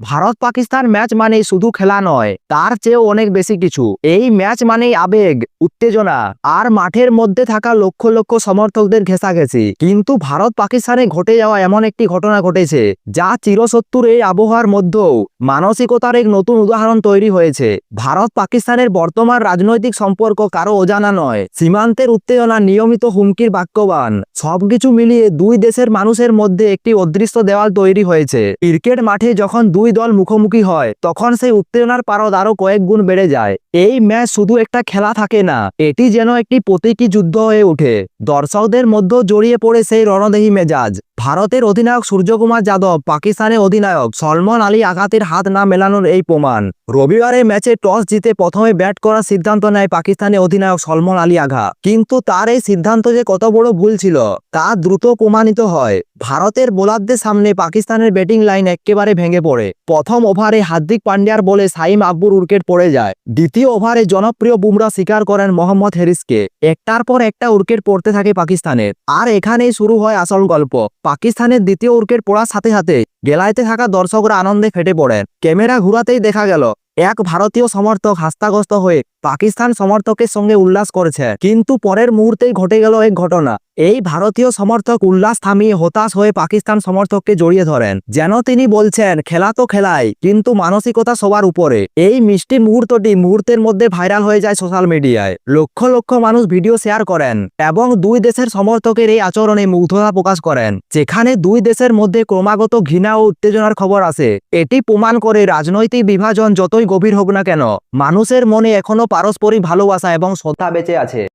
Bharat Pakistan match মানে শুধু খেলা নয়, তার চেয়েও অনেক বেশি কিছু। এই ম্যাচ মানেই আবেগ, উত্তেজনা, আর মাঠের মধ্যে থাকা লক্ষ লক্ষ সমর্থকদের ঘেঁষাঘেঁষি। কিন্তু ভারত পাকিস্তানে ঘটে যাওয়া এমন একটি ঘটনা ঘটেছে, যা চিরসত্তর এই আবহাওয়ার মধ্যেও মানসিকতার এক নতুন উদাহরণ তৈরি হয়েছে। ভারত পাকিস্তানের বর্তমান রাজনৈতিক সম্পর্ক কারও অজানা নয়। সীমান্তের উত্তেজনা, নিয়মিত হুমকির বাক্যবান, সবকিছু মিলিয়ে দুই দেশের মানুষের মধ্যে একটি অদৃশ্য দেওয়াল তৈরি হয়েছে। ক্রিকেট মাঠে যখন দুই দল মুখোমুখি হয়, তখন সেই উত্তেজনার পারদ আরও কয়েক গুণ বেড়ে যায়। এই ম্যাচ শুধু একটা খেলা থাকে না, এটি যেন একটি প্রতীকী যুদ্ধ হয়ে ওঠে। দর্শকদের মধ্যে জড়িয়ে পড়ে সেই রণদেহী মেজাজ। ভারতের অধিনায়ক সূর্যকুমার যাদব, পাকিস্তানের অধিনায়ক সলমন আলী আঘাতের হাত না মেলানোর এই প্রমাণ। রবিবারের ম্যাচে টস জিতে প্রথমে ব্যাট করার সিদ্ধান্ত নেয় পাকিস্তানের অধিনায়ক সলমন আলী আঘা। কিন্তু তার এই সিদ্ধান্ত যে কত বড় ভুল ছিল, তা দ্রুত প্রমাণিত হয়। ভারতের বোলারদের সামনে পাকিস্তানের ব্যাটিং লাইন একেবারে ভেঙে পড়ে। প্রথম ওভারে হার্দিক পান্ডিয়ার বলে সাইম আব্বুর উইকেট পড়ে যায়। দ্বিতীয় ওভারে জনপ্রিয় বুমরা স্বীকার করেন মোহাম্মদ হেরিসকে। একটার পর একটা উইকেট পড়তে থাকে পাকিস্তানের। আর এখানেই শুরু হয় আসল গল্প। পাকিস্তানের দ্বিতীয় উইকেট পড়ার সাথে সাথে গেলাইতে থাকা দর্শকরা আনন্দে ফেটে পড়েন। ক্যামেরা ঘুরাতেই দেখা গেল, এক ভারতীয় সমর্থক হাস্তাগ্রস্ত হয়ে পাকিস্তান সমর্থকের সঙ্গে উল্লাস করেছে। কিন্তু পরের মুহূর্তেই ঘটে গেল এক ঘটনা। এই ভারতীয় সমর্থক উল্লাস থামিয়ে হতাশ হয়ে পাকিস্তান সমর্থককে জড়িয়ে ধরেন। যেন তিনি বলছেন, খেলা তো খেলাই, কিন্তু মানসিকতা সবার উপরে। এই মিষ্টি মুহূর্তটি মুহূর্তের মধ্যে ভাইরাল হয়ে যায় সোশ্যাল মিডিয়ায়। লক্ষ লক্ষ মানুষ ভিডিও শেয়ার করেন এবং দুই দেশের সমর্থকের এই আচরণে মুগ্ধতা প্রকাশ করেন। যেখানে দুই দেশের মধ্যে ক্রমাগত ঘৃণা ও উত্তেজনার খবর আসে। এটি প্রমাণ করে রাজনৈতিক বিভাজন যতই গভীর হোক না কেন, মানুষের মনে এখনও পারস্পরিক ভালোবাসা এবং শ্রদ্ধা বেঁচে আছে।